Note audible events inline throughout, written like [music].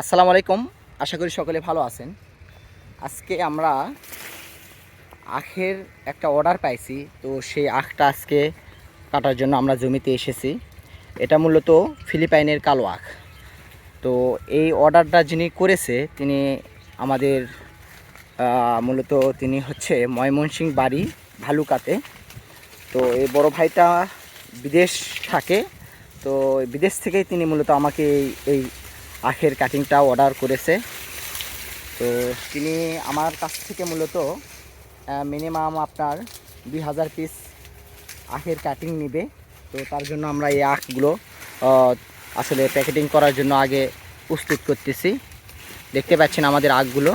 আসসালামু আলাইকুম। আশা করি সকলে ভালো আছেন। আজকে আমরা আখের একটা অর্ডার পাইছি। তো সেই আখটা আজকে কাটার জন্য আমরা জমিতে এসেছি। এটা মূলত ফিলিপাইনের কালো আখ। তো এই অর্ডারটা যিনি করেছে, তিনি আমাদের মূলত তিনি হচ্ছে ময়মনসিং বাড়ি, ভালুকাতে। তো এই বড় ভাইটা বিদেশ থাকে। তো বিদেশ থেকেই তিনি মূলত আমাকে এই আখের কাটিংটা অর্ডার করেছে। তো তিনি আমার কাছ থেকে মূলত মিনিমাম আপনার দুই হাজার পিস আখের কাটিং নেবে। তো তার জন্য আমরা এই আখগুলো আসলে প্যাকেটিং করার জন্য আগে প্রস্তুত করতেছি। দেখতে পাচ্ছেন আমাদের আখগুলো।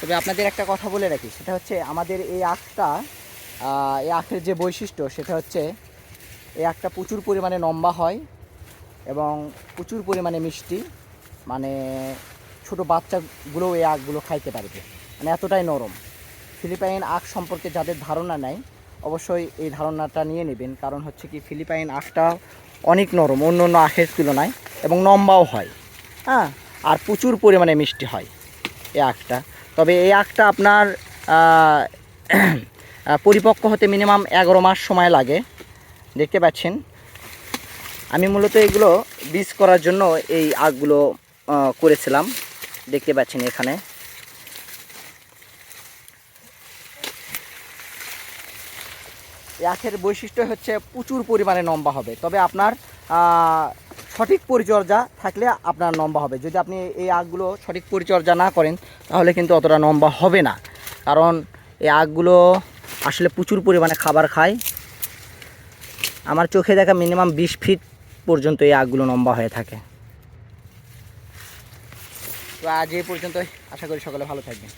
তবে আপনাদের একটা কথা বলে রাখি, সেটা হচ্ছে আমাদের এই আখটা এই আখের যে বৈশিষ্ট্য, সেটা হচ্ছে এই আখটা প্রচুর পরিমাণে লম্বা হয়। এবং প্রচুর পরিমাণে মিষ্টি মানে ছোট বাচ্চাগুলোও এই আখগুলো খাইতে পারবে। মানে এতটাই নরম। ফিলিপাইন আখ সম্পর্কে যাদের ধারণা নেই, অবশ্যই এই ধারণাটা নিয়ে নেবেন। কারণ হচ্ছে কি, ফিলিপাইন আখটা অনেক নরম অন্য অন্য আখের তুলনায় এবং লম্বাও হয়। হ্যাঁ? আর প্রচুর পরিমাণে মিষ্টি হয় এই আখটা। তবে এই আখটা আপনার [clears throat] পরিপক্ক হতে মিনিমাম এগারো মাস সময় লাগে। দেখতে পাচ্ছেন? আমি মূলত এগুলো বীজ করার জন্য এই আগগুলো করেছিলাম। দেখতে পাচ্ছেন এখানে। আখের বৈশিষ্ট্য হচ্ছে প্রচুর পরিমাণে লম্বা হবে। তবে আপনার সঠিক পরিচর্যা থাকলে আপনার লম্বা হবে। যদি আপনি এই আগগুলো সঠিক পরিচর্যা না করেন, তাহলে কিন্তু অতটা লম্বা হবে না। কারণ এই আগগুলো আসলে প্রচুর পরিমাণে খাবার খায়। আমার চোখে দেখা মিনিমাম বিশ ফিট পর্যন্ত এই আগগুলো লম্বা হয়ে থাকে। তো আজ এই পর্যন্ত আশা করি সকলে ভালো থাকবেন।